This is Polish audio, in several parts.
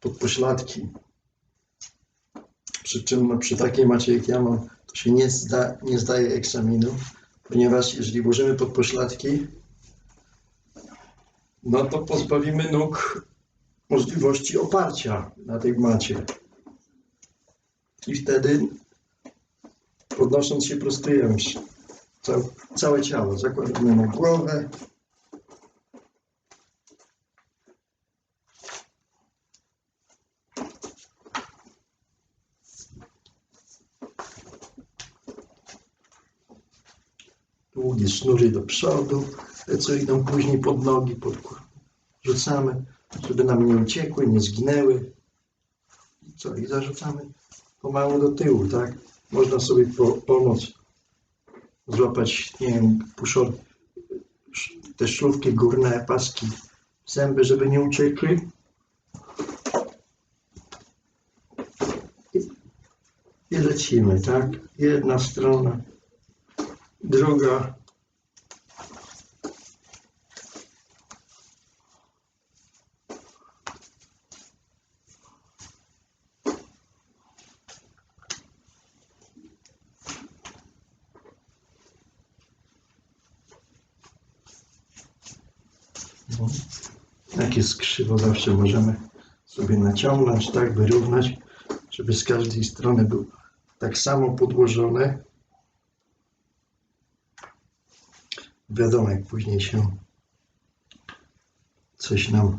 pod pośladki. Przy czym przy takiej macie jak ja mam, to się nie, zda, nie zdaje egzaminu, ponieważ jeżeli włożymy pod pośladki, no to pozbawimy nóg możliwości oparcia na tej macie. I wtedy podnosząc się prostujemy całe ciało. Zakładamy na głowę. Długie sznury do przodu, te co idą później pod nogi, pod rzucamy, żeby nam nie uciekły, nie zginęły. Co? I zarzucamy pomału do tyłu, tak? Można sobie po, pomóc złapać, nie wiem, puszor, te szlówki górne, paski, zęby, żeby nie uciekły. I lecimy, tak? Jedna strona, druga. No. Jak jest krzywo, zawsze możemy sobie naciągnąć, tak, wyrównać, żeby z każdej strony był tak samo podłożony. Wiadomo, jak później się coś nam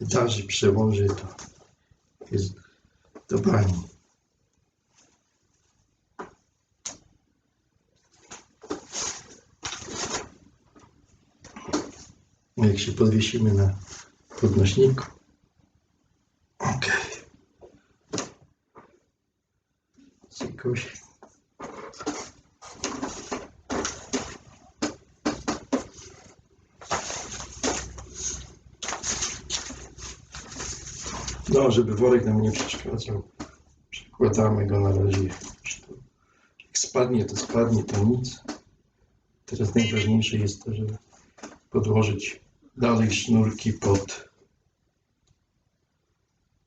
wydarzy, przełoży, to jest do bani. jak się podwiesimy na podnośniku. Ok. Jakoś. No, żeby worek nam nie przeszkadzał, przekładamy go na razie. Jak spadnie, to spadnie, to nic. Teraz najważniejsze jest to, żeby podłożyć dalej sznurki pod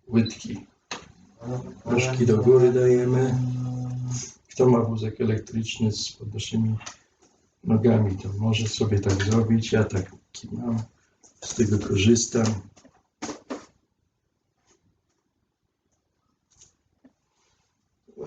łydki. Nóżki do góry dajemy. Kto ma wózek elektryczny z podnoszymi nogami, to może sobie tak zrobić. Ja taki mam, z tego korzystam. No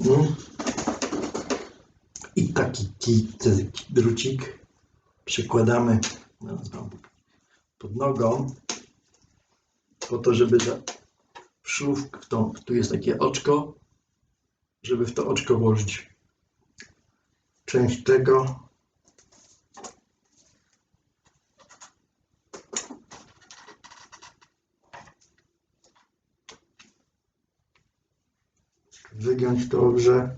No. I taki drucik przykładamy znowu, pod nogą, po to, żeby za, szluf, w tą, tu jest takie oczko, żeby w to oczko włożyć część tego. Wygiąć dobrze.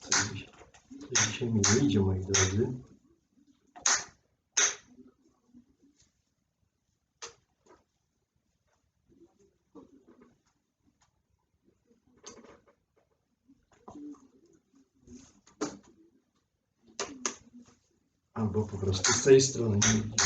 Coś Dzisiaj mi nie idzie, moi drodzy. Albo po prostu z tej strony nie idzie.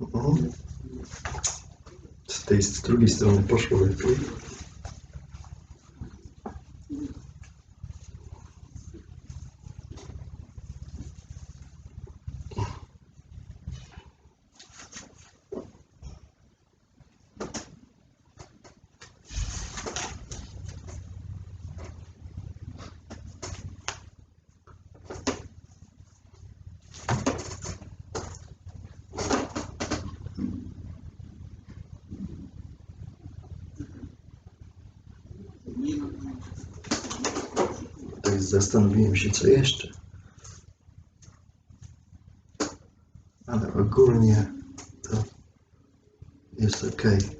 Mhm. Z tej z drugiej strony poszło lepiej. Tak zastanowiłem się, co jeszcze. Ale ogólnie to jest ok. Ok.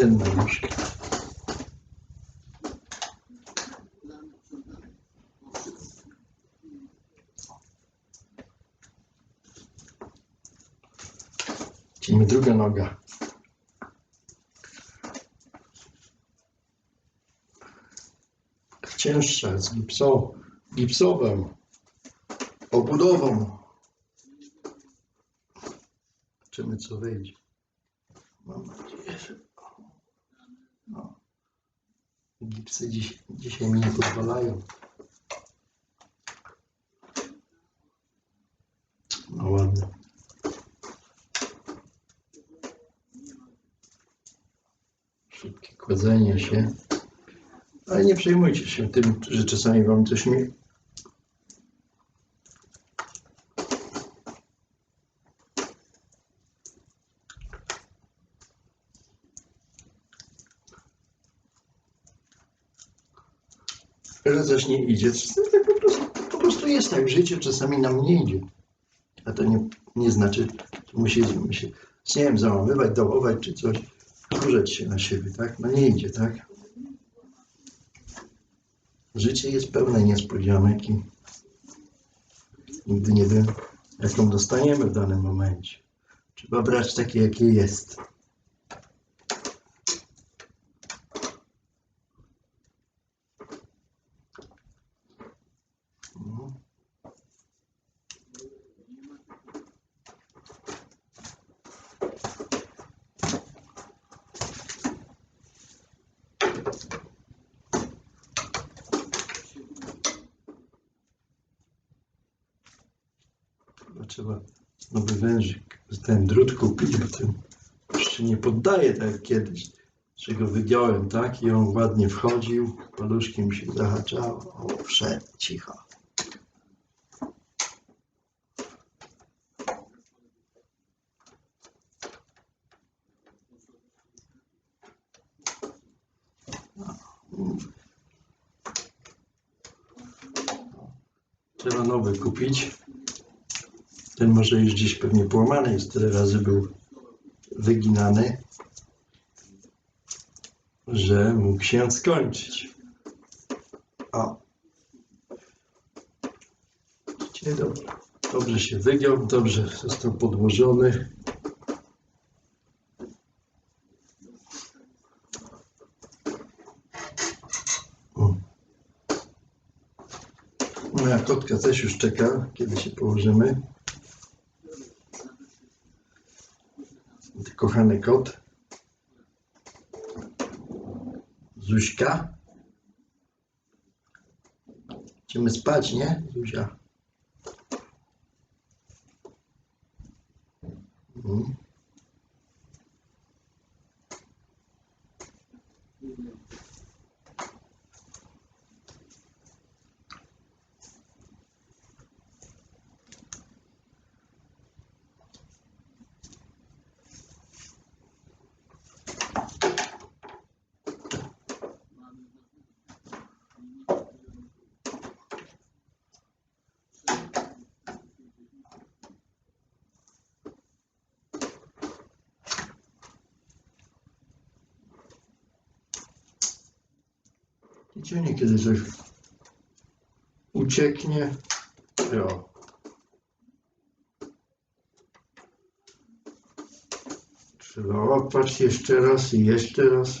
Jedna nóżka. Idziemy druga noga. Cięższa, z gipso, gipsową obudową. Zobaczymy co wyjdzie. Mam nadzieję, że no. Gipsy dziś, dzisiaj mi nie pozwalają. No ładnie. Szybkie kładzenie się. Ale nie przejmujcie się tym, że czasami wam coś mi... coś nie idzie. Tak po, prostu, po prostu jest tak w życiu, czasami nam nie idzie. A to nie, nie znaczy, że musimy się, nie wiem, załamywać, dołować czy coś, wkurzać się na siebie, tak? No nie idzie, tak? Życie jest pełne niespodzianek i nigdy nie wiem, jaką dostaniemy w danym momencie. Trzeba brać takie, jakie jest. Trzeba nowy wężyk, ten drut kupić, bo ten już się nie poddaje tak jak kiedyś, czego wygiąłem, tak? I on ładnie wchodził, paluszkiem się zahaczało, o, wszedł, cicho. Trzeba nowy kupić. Ten może już dziś pewnie połamany jest, tyle razy był wyginany, że mógł się skończyć. O. Dobrze, dobrze się wygiął, dobrze został podłożony. Moja kotka też już czeka, kiedy się położymy. Kochany kot. Zuśka. Chcemy spać, nie, Zuzia? Mhm. Wiecie, niekiedy coś ucieknie. Jo. Trzeba łapać jeszcze raz i jeszcze raz.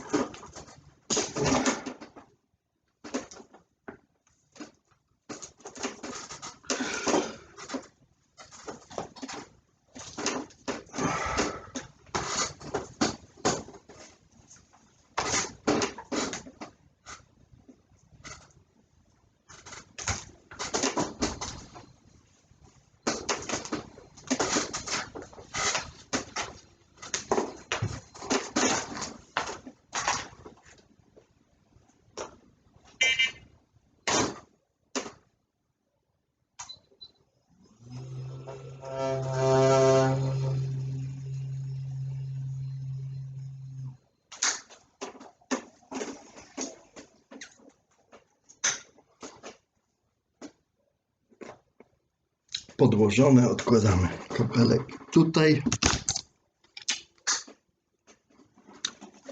podłożone, odkładamy kapelek tutaj.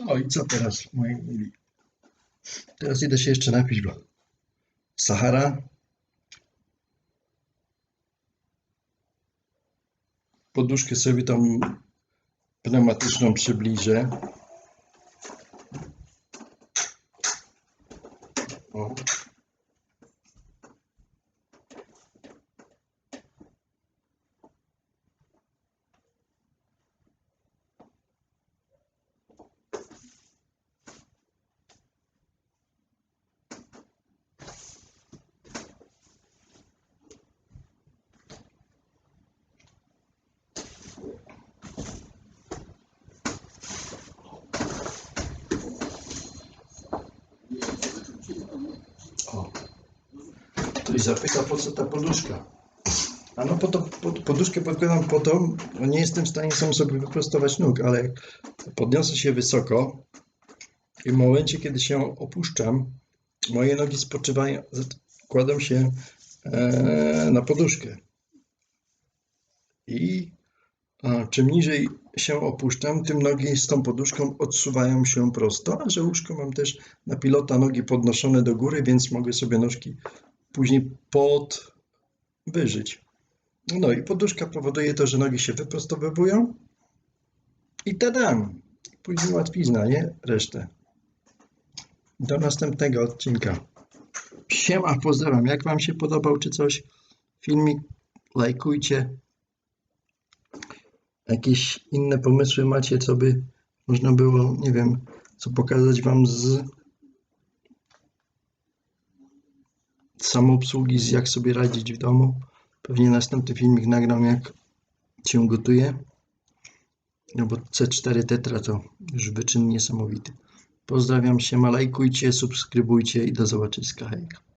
O i co teraz, moi mili? Teraz idę się jeszcze napić, bo Sahara. Poduszkę sobie tam pneumatyczną przybliżę. O. Zapyta, po co ta poduszka? A no po to, pod, poduszkę podkładam po to, bo nie jestem w stanie sam sobie wyprostować nóg, ale podniosę się wysoko i w momencie, kiedy się opuszczam, moje nogi spoczywają, kładą się e, na poduszkę. I a, czym niżej się opuszczam, tym nogi z tą poduszką odsuwają się prosto, a że łóżko mam też na pilota nogi podnoszone do góry, więc mogę sobie nóżki później podwyżyć. No i poduszka powoduje to, że nogi się wyprostowywują i tadam! Później łatwizna, nie? Resztę. Do następnego odcinka. Siema, pozdrawiam. Jak Wam się podobał, czy coś? Filmik lajkujcie. Jakieś inne pomysły macie, co by można było, nie wiem, co pokazać Wam z samoobsługi, z jak sobie radzić w domu. Pewnie następny filmik nagram, jak się gotuje. No bo C4 Tetra to już wyczyn niesamowity. Pozdrawiam się, malajkujcie, subskrybujcie i do zobaczyska. Hejka.